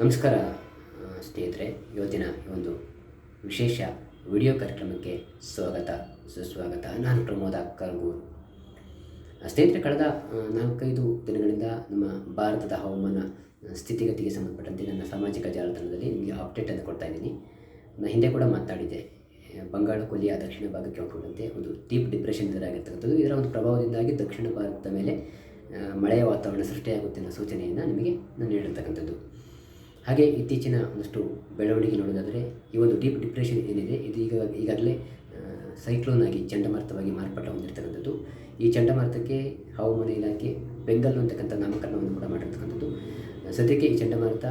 ನಮಸ್ಕಾರ ಸ್ನೇಹಿತರೆ. ಇವತ್ತಿನ ಒಂದು ವಿಶೇಷ ವಿಡಿಯೋ ಕಾರ್ಯಕ್ರಮಕ್ಕೆ ಸ್ವಾಗತ, ಸುಸ್ವಾಗತ. ನಾನು ಪ್ರಮೋದ ಕರ್ಗೂರು. ಸ್ನೇಹಿತರೆ, ಕಳೆದ ನಾಲ್ಕೈದು ದಿನಗಳಿಂದ ನಮ್ಮ ಭಾರತದ ಹವಾಮಾನ ಸ್ಥಿತಿಗತಿಗೆ ಸಂಬಂಧಪಟ್ಟಂತೆ ನನ್ನ ಸಾಮಾಜಿಕ ಜಾಲತಾಣದಲ್ಲಿ ನಿಮಗೆ ಅಪ್ಡೇಟನ್ನು ಕೊಡ್ತಾ ಇದ್ದೀನಿ. ನಾನು ಹಿಂದೆ ಕೂಡ ಮಾತಾಡಿದ್ದೆ. ಬಂಗಾಳ ಕೊಲ್ಲಿಯ ದಕ್ಷಿಣ ಭಾಗಕ್ಕೆ ಒಳಗೊಂಡಂತೆ ಒಂದು ಡೀಪ್ ಡಿಪ್ರೆಷನ್ ಎದುರಾಗಿರ್ತಕ್ಕಂಥದ್ದು ಇದರ ಒಂದು ಪ್ರಭಾವದಿಂದಾಗಿ ದಕ್ಷಿಣ ಭಾರತದ ಮೇಲೆ ಮಳೆಯ ವಾತಾವರಣ ಸೃಷ್ಟಿಯಾಗುತ್ತೆ ಅನ್ನೋ ಸೂಚನೆಯನ್ನು ನಿಮಗೆ ನಾನು ನೀಡಿರ್ತಕ್ಕಂಥದ್ದು ಹಾಗೆ ಇತ್ತೀಚಿನ ಒಂದಷ್ಟು ಬೆಳವಣಿಗೆ ನೋಡೋದಾದರೆ, ಈ ಒಂದು ಡೀಪ್ ಡಿಪ್ರೆಷನ್ ಏನಿದೆ, ಇದು ಈಗ, ಈಗಾಗಲೇ ಸೈಕ್ಲೋನ್ ಆಗಿ ಚಂಡಮಾರುತವಾಗಿ ಮಾರ್ಪಾಟ ಹೊಂದಿರ್ತಕ್ಕಂಥದ್ದು. ಈ ಚಂಡಮಾರುತಕ್ಕೆ ಹವಾಮಾನ ಇಲಾಖೆ ಬೆಂಗಲ್ ಅಂತಕ್ಕಂಥ ನಾಮಕರಣವನ್ನು ಕೂಡ ಮಾಡಿರ್ತಕ್ಕಂಥದ್ದು. ಸದ್ಯಕ್ಕೆ ಈ ಚಂಡಮಾರುತ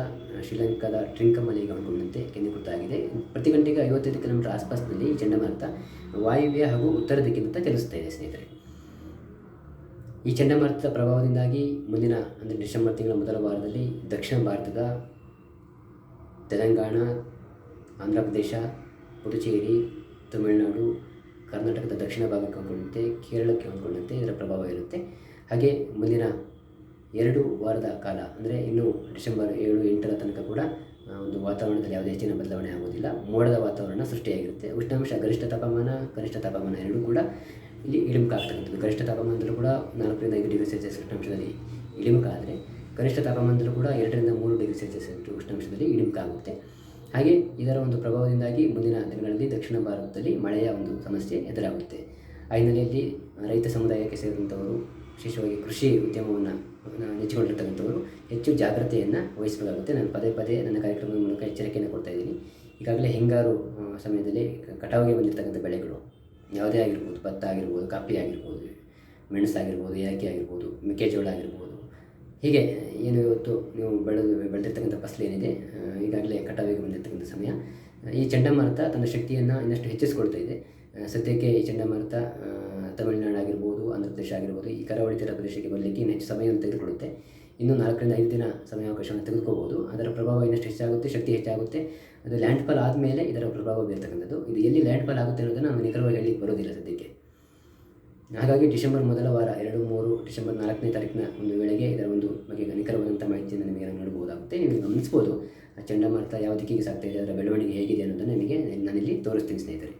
ಶ್ರೀಲಂಕಾದ ಟ್ರಿಂಕಮಲೆಗೆ ಒಳಗೊಂಡಂತೆ ಕೇಂದ್ರೀಕೃತ ಆಗಿದೆ. ಪ್ರತಿ ಗಂಟೆಗೆ ಐವತ್ತೈದು ಕಿಲೋಮೀಟರ್ ಆಸ್ಪಾಸ್ನಲ್ಲಿ ಈ ಚಂಡಮಾರುತ ವಾಯುವ್ಯ ಹಾಗೂ ಉತ್ತರ ದಿಕ್ಕಿನತ್ತ ಚಲಿಸ್ತಾ ಇದೆ ಸ್ನೇಹಿತರೆ. ಈ ಚಂಡಮಾರುತದ ಪ್ರಭಾವದಿಂದಾಗಿ ಮುಂದಿನ, ಅಂದರೆ ಡಿಸೆಂಬರ್ ತಿಂಗಳ ಮೊದಲ ವಾರದಲ್ಲಿ ದಕ್ಷಿಣ ಭಾರತದ ತೆಲಂಗಾಣ, ಆಂಧ್ರ ಪ್ರದೇಶ, ಪುದುಚೇರಿ, ತಮಿಳುನಾಡು, ಕರ್ನಾಟಕದ ದಕ್ಷಿಣ ಭಾಗಕ್ಕೆ ಹೊಂದ್ಕೊಂಡಂತೆ ಕೇರಳಕ್ಕೆ ಹೊಂದ್ಕೊಂಡಂತೆ ಇದರ ಪ್ರಭಾವ ಇರುತ್ತೆ. ಹಾಗೆ ಮುಂದಿನ ಎರಡು ವಾರದ ಕಾಲ, ಅಂದರೆ ಇನ್ನು ಡಿಸೆಂಬರ್ ಏಳು, ಎಂಟರ ತನಕ ಕೂಡ ಒಂದು ವಾತಾವರಣದಲ್ಲಿ ಯಾವುದೇ ಹೆಚ್ಚಿನ ಬದಲಾವಣೆ ಆಗೋದಿಲ್ಲ ಮೋಡದ ವಾತಾವರಣ ಸೃಷ್ಟಿಯಾಗಿರುತ್ತೆ. ಉಷ್ಣಾಂಶ ಗರಿಷ್ಠ ತಾಪಮಾನ, ಕನಿಷ್ಠ ತಾಪಮಾನ ಎರಡೂ ಕೂಡ ಇಲ್ಲಿ ಇಳಿಮುಖಾಗ್ತಕ್ಕಂಥದ್ದು ಗರಿಷ್ಠ ತಾಪಮಾನದಲ್ಲೂ ಕೂಡ ನಾಲ್ಕರಿಂದ ಐದು ಡಿಗ್ರಿ ಸೆಲ್ಸಿಯಸ್ ಉಷ್ಣಾಂಶದಲ್ಲಿ ಇಳಿಮುಖ ಆದರೆ ಕನಿಷ್ಠ ತಾಪಮಾನದಲ್ಲೂ ಕೂಡ ಎರಡರಿಂದ ಮೂರು ಡಿಗ್ರಿ ಸೆಲ್ಸಿಯಸ್ ಉಷ್ಣಾಂಶದಲ್ಲಿ ಇಳಿಮುಖ ಆಗುತ್ತೆ ಹಾಗೆ ಇದರ ಒಂದು ಪ್ರಭಾವದಿಂದಾಗಿ ಮುಂದಿನ ದಿನಗಳಲ್ಲಿ ದಕ್ಷಿಣ ಭಾರತದಲ್ಲಿ ಮಳೆಯ ಒಂದು ಸಮಸ್ಯೆ ಎದುರಾಗುತ್ತೆ. ಆ ಹಿನ್ನೆಲೆಯಲ್ಲಿ ರೈತ ಸಮುದಾಯಕ್ಕೆ ಸೇರಿದಂಥವರು, ವಿಶೇಷವಾಗಿ ಕೃಷಿ ಉದ್ಯಮವನ್ನು ನೆಚ್ಚಿಕೊಂಡಿರ್ತಕ್ಕಂಥವರು ಹೆಚ್ಚು ಜಾಗ್ರತೆಯನ್ನು ವಹಿಸಬೇಕಾಗುತ್ತೆ. ನಾನು ಪದೇ ಪದೇ ನನ್ನ ಕಾರ್ಯಕ್ರಮದ ಮೂಲಕ ಎಚ್ಚರಿಕೆಯನ್ನು ಕೊಡ್ತಾ ಇದ್ದೀನಿ. ಈಗಾಗಲೇ ಹಿಂಗಾರು ಸಮಯದಲ್ಲಿ ಕಟಾವಿಗೆ ಬಂದಿರತಕ್ಕಂಥ ಬೆಳೆಗಳು ಯಾವುದೇ ಆಗಿರ್ಬೋದು, ಭತ್ತ ಆಗಿರ್ಬೋದು, ಕಾಫಿ ಆಗಿರ್ಬೋದು, ಮೆಣಸಾಗಿರ್ಬೋದು, ಏಲಕ್ಕಿ ಆಗಿರ್ಬೋದು, ಮೆಕ್ಕೆಜೋಳ ಆಗಿರ್ಬೋದು ಹೀಗೆ ಏನು ಇವತ್ತು ನೀವು ಬೆಳೆದು ಬೆಳೆದಿರ್ತಕ್ಕಂಥ ಫಸಲು ಏನಿದೆ ಈಗಾಗಲೇ ಕಟಾವಿಗೆ ಬಂದಿರತಕ್ಕಂಥ ಸಮಯ. ಈ ಚಂಡಮಾರುತ ತನ್ನ ಶಕ್ತಿಯನ್ನು ಇನ್ನಷ್ಟು ಹೆಚ್ಚಿಸ್ಕೊಳ್ತಾ ಇದೆ. ಸದ್ಯಕ್ಕೆ ಈ ಚಂಡಮಾರುತ ತಮಿಳುನಾಡು ಆಗಿರ್ಬೋದು ಆಂಧ್ರ ಪ್ರದೇಶ ಆಗಿರ್ಬೋದು, ಈ ಕರಾವಳಿ ತೀರ ಪ್ರದೇಶಕ್ಕೆ ಬರಲಿಕ್ಕೆ ಇನ್ನು ಹೆಚ್ಚು ಸಮಯವನ್ನು ತೆಗೆದುಕೊಳ್ಳುತ್ತೆ. ಇನ್ನು ನಾಲ್ಕರಿಂದ ಐದು ದಿನ ಸಮಯಾವಕಾಶವನ್ನು ತೆಗೆದುಕೋಬೋದು ಅದರ ಪ್ರಭಾವ ಇನ್ನಷ್ಟು ಹೆಚ್ಚಾಗುತ್ತೆ, ಶಕ್ತಿ ಹೆಚ್ಚಾಗುತ್ತೆ. ಅದು ಲ್ಯಾಂಡ್ ಫಾಲ್ ಆದಮೇಲೆ ಇದರ ಪ್ರಭಾವ ಬೀರ್ತಕ್ಕಂಥದ್ದು. ಇದು ಎಲ್ಲಿ ಲ್ಯಾಂಡ್ ಫಾಲ್ ಆಗುತ್ತೆ ಅನ್ನೋದನ್ನು ನಾವು ನಿಖರವಾಗಿ ಹೇಳಲಿಕ್ಕೆ ಬರೋದಿಲ್ಲ ಸದ್ಯಕ್ಕೆ. ಹಾಗಾಗಿ ಡಿಸೆಂಬರ್ ಮೊದಲ ವಾರ ಎರಡು ಮೂರು ಡಿಸೆಂಬರ್ ನಾಲ್ಕನೇ ತಾರೀಕಿನ ಒಂದು ವೇಳೆಗೆ ಇದರ ಒಂದು ಬಗ್ಗೆ ನಿಖರವಾದಂಥ ಮಾಹಿತಿಯನ್ನು ನಿಮಗೆ ನಾನು ನೋಡ್ಬೋದಾಗುತ್ತೆ ನೀವು ಗಮನಿಸ್ಬೋದು. ಆ ಚಂಡಮಾರುತ ಯಾವ ದಿಕ್ಕಿಗೆ ಸಾಗ್ತಾ ಇದೆ, ಅದರ ಬೆಳವಣಿಗೆ ಹೇಗಿದೆ ಅನ್ನೋದನ್ನು ನಿಮಗೆ ನಾನಿಲ್ಲಿ ತೋರಿಸ್ತೀನಿ ಸ್ನೇಹಿತರೆ.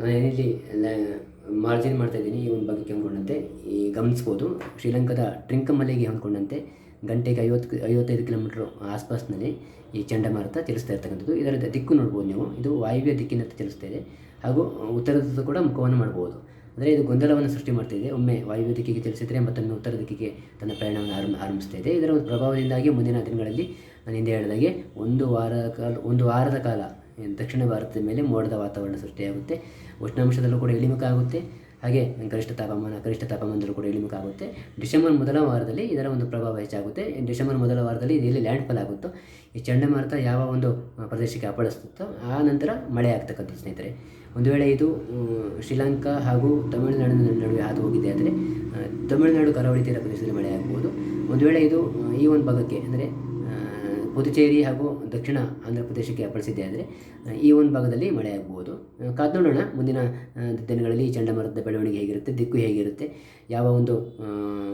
ನಾನು ಇಲ್ಲಿ ಮಾರ್ಜಿನ್ ಮಾಡ್ತಾ ಇದ್ದೀನಿ, ಈ ಒಂದು ಬಗ್ಗೆ ಹೊಂದ್ಕೊಂಡಂತೆ ಈ ಗಮನಿಸ್ಬೋದು. ಶ್ರೀಲಂಕಾದ ಟ್ರಿಂಕಮಲೆಗೆ ಹೊಂದ್ಕೊಂಡಂತೆ ಗಂಟೆಗೆ ಐವತ್ತು ಐವತ್ತೈದು ಕಿಲೋಮೀಟ್ರ್ ಆಸ್ಪಾಸ್ನಲ್ಲಿ ಈ ಚಂಡಮಾರುತ ಚಲಿಸ್ತಾ ಇರ್ತಕ್ಕಂಥದ್ದು. ಇದರ ದಿಕ್ಕು ನೋಡ್ಬೋದು ನೀವು. ಇದು ವಾಯುವ್ಯ ದಿಕ್ಕಿನತ್ತ ಚಲಿಸ್ತಾ ಇದೆ. ಹಾಗೂ ಉತ್ತರದ ಕೂಡ ಮುಖವನ್ನು ಮಾಡ್ಬೋದು. ಅಂದರೆ ಇದು ಗೊಂದಲವನ್ನು ಸೃಷ್ಟಿ ಮಾಡ್ತಾ ಇದೆ. ಒಮ್ಮೆ ವಾಯುವ್ಯ ದಿಕ್ಕಿಗೆ ಚಲಿಸಿದರೆ ಮತ್ತೊಮ್ಮೆ ಉತ್ತರ ದಿಕ್ಕಿಗೆ ತನ್ನ ಪ್ರಯಾಣವನ್ನು ಆರಂಭ, ಆರಂಭಿಸ್ತಾ ಇದೆ. ಇದರ ಒಂದು ಪ್ರಭಾವದಿಂದಾಗಿ ಮುಂದಿನ ದಿನಗಳಲ್ಲಿ ನಾನು ಹಿಂದೆ ಹೇಳಿದಾಗೆ ಒಂದು ವಾರ ಕಾಲ, ಒಂದು ವಾರದ ಕಾಲ, ದಕ್ಷಿಣ ಭಾರತದ ಮೇಲೆ ಮೋಡದ ವಾತಾವರಣ ಸೃಷ್ಟಿಯಾಗುತ್ತೆ. ಉಷ್ಣಾಂಶದಲ್ಲೂ ಕೂಡ ಇಳಿಮುಖ ಆಗುತ್ತೆ ಹಾಗೆ ಗರಿಷ್ಠ ತಾಪಮಾನ ಗರಿಷ್ಠ ತಾಪಮಾನದಲ್ಲೂ ಕೂಡ ಇಳಿಮುಖ ಆಗುತ್ತೆ. ಡಿಸೆಂಬರ್ ಮೊದಲ ವಾರದಲ್ಲಿ ಇದರ ಒಂದು ಪ್ರಭಾವ ಹೆಚ್ಚಾಗುತ್ತೆ. ಡಿಸೆಂಬರ್ ಮೊದಲ ವಾರದಲ್ಲಿ ಇಲ್ಲಿ ಲ್ಯಾಂಡ್ ಫಾಲ್ ಆಗುತ್ತೋ, ಈ ಚಂಡಮಾರುತ ಯಾವ ಒಂದು ಪ್ರದೇಶಕ್ಕೆ ಅಪ್ಪಳಿಸುತ್ತೋ, ಆ ನಂತರ ಮಳೆ ಆಗ್ತಕ್ಕಂಥದ್ದು ಸ್ನೇಹಿತರೆ. ಒಂದು ವೇಳೆ ಇದು ಶ್ರೀಲಂಕಾ ಹಾಗೂ ತಮಿಳುನಾಡಿನ ನಡುವೆ ಹಾದು ಹೋಗಿದೆ ಆದರೆ ತಮಿಳುನಾಡು ಕರಾವಳಿ ತೀರ ಪ್ರದೇಶದಲ್ಲಿ ಮಳೆ ಆಗ್ಬೋದು. ಒಂದು ವೇಳೆ ಇದು ಈ ಒಂದು ಭಾಗಕ್ಕೆ, ಅಂದರೆ ಪುದುಚೇರಿ ಹಾಗೂ ದಕ್ಷಿಣ ಆಂಧ್ರ ಪ್ರದೇಶಕ್ಕೆ ಅಪ್ಪಳಿಸಿದ್ದೆ ಆದರೆ ಈ ಒಂದು ಭಾಗದಲ್ಲಿ ಮಳೆಯಾಗಬಹುದು ಕಾದು ನೋಡೋಣ, ಮುಂದಿನ ದಿನಗಳಲ್ಲಿ ಚಂಡಮಾರುತದ ಬೆಳವಣಿಗೆ ಹೇಗಿರುತ್ತೆ, ದಿಕ್ಕು ಹೇಗಿರುತ್ತೆ, ಯಾವ ಒಂದು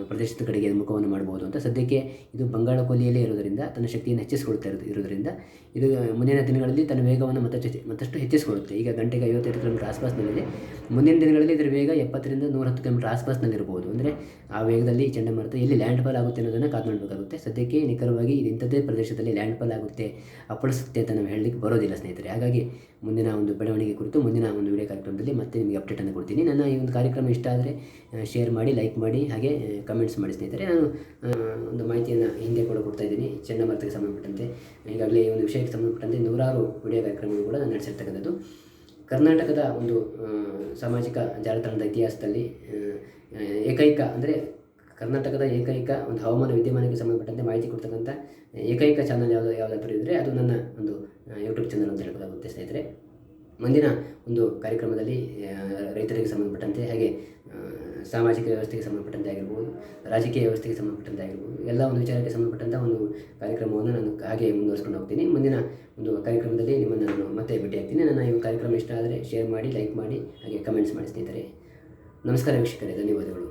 ಪ್ರದೇಶದ ಕಡೆಗೆ ಮುಖವನ್ನು ಮಾಡಬಹುದು ಅಂತ. ಸದ್ಯಕ್ಕೆ ಇದು ಬಂಗಾಳ ಕೊಲ್ಲಿಯಲ್ಲೇ ಇರೋದರಿಂದ, ತನ್ನ ಶಕ್ತಿಯನ್ನು ಹೆಚ್ಚಿಸಿಕೊಳ್ತಾ ಇರೋದು, ಇರೋದರಿಂದ, ಇದು ಮುಂದಿನ ದಿನಗಳಲ್ಲಿ ತನ್ನ ವೇಗವನ್ನು ಮತ್ತಷ್ಟು ಮತ್ತಷ್ಟು ಹೆಚ್ಚಿಸಿಕೊಳ್ಳುತ್ತೆ ಈಗ ಗಂಟೆಗೆ ಐವತ್ತೈದು ಕಿಲೋಮೀಟರ್ ಆಸ್ಪಾಸ್ನಲ್ಲಿದೆ. ಮುಂದಿನ ದಿನಗಳಲ್ಲಿ ಇದರ ವೇಗ ಎಪ್ಪತ್ತರಿಂದ ನೂರತ್ತು ಕಿಲೋಮೀಟರ್ ಆಸ್ಪಾಸ್ನಲ್ಲಿರ್ಬೋದು. ಅಂದರೆ, ಆ ವೇಗದಲ್ಲಿ ಚಂಡಮಾರುತ ಎಲ್ಲಿ ಲ್ಯಾಂಡ್ ಫಾಲ್ ಆಗುತ್ತೆ ಅನ್ನೋದನ್ನು ಕಾದು ನೋಡಬೇಕಾಗುತ್ತೆ. ಸದ್ಯಕ್ಕೆ ನಿಖರವಾಗಿ ಇದು ಇಂಥದ್ದೇ ಪ್ರದೇಶದಲ್ಲಿ ಲ್ಯಾಂಡ್ ಫಾಲ್ ಆಗುತ್ತೆ, ಅಪ್ಪಳಿಸುತ್ತೆ ಅಂತ ನಾವು ಹೇಳಲಿಕ್ಕೆ ಬರೋದಿಲ್ಲ ಸ್ನೇಹಿತರೆ. ಹಾಗಾಗಿ ಮುಂದಿನ ಒಂದು ಬೆಳವಣಿಗೆ ಕುರಿತು ಮುಂದಿನ ಒಂದು ವಿಡಿಯೋ ಕಾರ್ಯಕ್ರಮದಲ್ಲಿ ಮತ್ತೆ ನಿಮಗೆ ಅಪ್ಡೇಟನ್ನು ಕೊಡ್ತೀನಿ. ನನ್ನ ಈ ಒಂದು ಕಾರ್ಯಕ್ರಮ ಇಷ್ಟ ಆದರೆ ಶೇರ್ ಮಾಡಿ ಲೈಕ್ ಮಾಡಿ, ಹಾಗೆ ಕಮೆಂಟ್ಸ್ ಮಾಡಿ ಸ್ನೇಹಿತರೆ. ನಾನು ಒಂದು ಮಾಹಿತಿಯನ್ನು ಹಿಂದೆ ಕೂಡ ಕೊಡ್ತಾ ಇದ್ದೀನಿ. ಚಂಡಮಾರುತಕ್ಕೆ ಸಂಬಂಧಪಟ್ಟಂತೆ, ಈಗಾಗಲೇ ಈ ಒಂದು ವಿಷಯಕ್ಕೆ ಸಂಬಂಧಪಟ್ಟಂತೆ ನೂರಾರು ವಿಡಿಯೋ ಕಾರ್ಯಕ್ರಮಗಳು ಕೂಡ ನಡೆಸಿರ್ತಕ್ಕಂಥದ್ದು. ಕರ್ನಾಟಕದ ಒಂದು ಸಾಮಾಜಿಕ ಜಾಲತಾಣದ ಇತಿಹಾಸದಲ್ಲಿ ಏಕೈಕ ಅಂದರೆ ಕರ್ನಾಟಕದ ಏಕೈಕ ಒಂದು ಹವಾಮಾನ ವಿದ್ಯಮಾನಕ್ಕೆ ಸಂಬಂಧಪಟ್ಟಂತೆ ಮಾಹಿತಿ ಕೊಡ್ತಕ್ಕಂಥ ಏಕೈಕ ಚಾನಲ್ ಯಾವುದು ಯಾವುದಾದ್ರು ಇದ್ದರೆ ಅದು ನನ್ನ ಒಂದು ಯೂಟ್ಯೂಬ್ ಚಾನಲ್ ಅಂತ ಹೇಳ್ಬೋದಾಗುತ್ತೆ ಸ್ನೇಹಿತರೆ. ಮುಂದಿನ ಒಂದು ಕಾರ್ಯಕ್ರಮದಲ್ಲಿ ರೈತರಿಗೆ ಸಂಬಂಧಪಟ್ಟಂತೆ ಹಾಗೆ ಸಾಮಾಜಿಕ ವ್ಯವಸ್ಥೆಗೆ ಸಂಬಂಧಪಟ್ಟಂತೆ ಆಗಿರ್ಬೋದು, ರಾಜಕೀಯ ವ್ಯವಸ್ಥೆಗೆ ಸಂಬಂಧಪಟ್ಟಂತೆ ಆಗಿರ್ಬೋದು, ಎಲ್ಲ ಒಂದು ವಿಚಾರಕ್ಕೆ ಸಂಬಂಧಪಟ್ಟಂಥ ಒಂದು ಕಾರ್ಯಕ್ರಮವನ್ನು ನಾನು ಹಾಗೆ ಮುಂದುವರ್ಸ್ಕೊಂಡು ಹೋಗ್ತೀನಿ. ಮುಂದಿನ ಒಂದು ಕಾರ್ಯಕ್ರಮದಲ್ಲಿ ನಿಮ್ಮನ್ನು ನಾನು ಮತ್ತೆ ಭೇಟಿ ಆಗ್ತೀನಿ. ನನ್ನ ಈ ಕಾರ್ಯಕ್ರಮ ಇಷ್ಟ ಆದರೆ ಶೇರ್ ಮಾಡಿ ಲೈಕ್ ಮಾಡಿ, ಹಾಗೆ ಕಮೆಂಟ್ಸ್ ಮಾಡಿ ಸ್ನೇಹಿತರೆ. ನಮಸ್ಕಾರ ವೀಕ್ಷಕರೇ, ಧನ್ಯವಾದಗಳು.